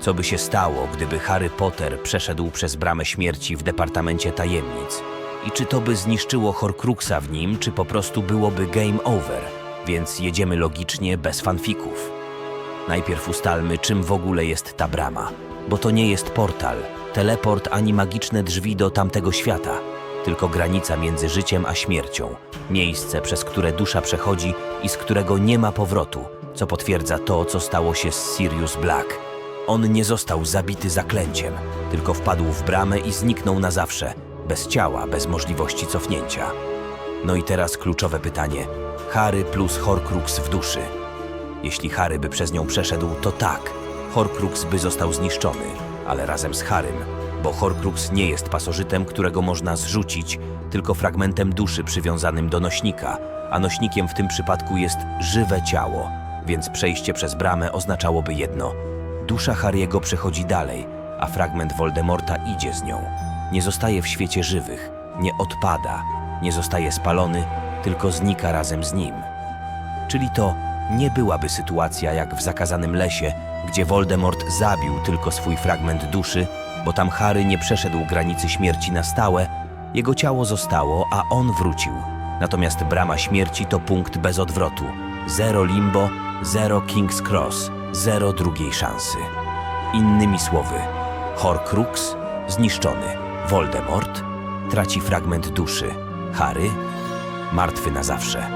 Co by się stało, gdyby Harry Potter przeszedł przez bramę śmierci w Departamencie Tajemnic? I czy to by zniszczyło Horcruxa w nim, czy po prostu byłoby game over? Więc jedziemy logicznie, bez fanfików. Najpierw ustalmy, czym w ogóle jest ta brama. Bo to nie jest portal, teleport ani magiczne drzwi do tamtego świata, tylko granica między życiem a śmiercią. Miejsce, przez które dusza przechodzi i z którego nie ma powrotu, co potwierdza to, co stało się z Sirius Black. On nie został zabity zaklęciem, tylko wpadł w bramę i zniknął na zawsze, bez ciała, bez możliwości cofnięcia. No i teraz kluczowe pytanie. Harry plus Horcrux w duszy. Jeśli Harry by przez nią przeszedł, to tak, Horcrux by został zniszczony, ale razem z Harrym, bo Horcrux nie jest pasożytem, którego można zrzucić, tylko fragmentem duszy przywiązanym do nośnika, a nośnikiem w tym przypadku jest żywe ciało, więc przejście przez bramę oznaczałoby jedno. Dusza Harry'ego przechodzi dalej, a fragment Voldemorta idzie z nią. Nie zostaje w świecie żywych, nie odpada, nie zostaje spalony, tylko znika razem z nim. Czyli to nie byłaby sytuacja jak w zakazanym lesie, gdzie Voldemort zabił tylko swój fragment duszy, bo tam Harry nie przeszedł granicy śmierci na stałe, jego ciało zostało, a on wrócił. Natomiast brama śmierci to punkt bez odwrotu. Zero limbo, zero King's Cross, zero drugiej szansy. Innymi słowy, Horcrux zniszczony, Voldemort traci fragment duszy, Harry martwy na zawsze.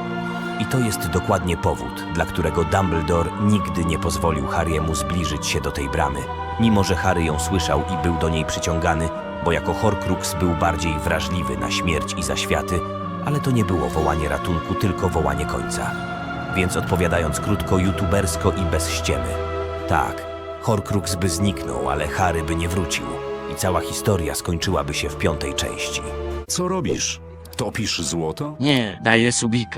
I to jest dokładnie powód, dla którego Dumbledore nigdy nie pozwolił Harry'emu zbliżyć się do tej bramy, mimo że Harry ją słyszał i był do niej przyciągany, bo jako Horcrux był bardziej wrażliwy na śmierć i zaświaty, ale to nie było wołanie ratunku, tylko wołanie końca. Więc odpowiadając krótko, youtubersko i bez ściemy. Tak, Horcrux by zniknął, ale Harry by nie wrócił i cała historia skończyłaby się w piątej części. Co robisz? Topisz złoto? Nie, daję subika.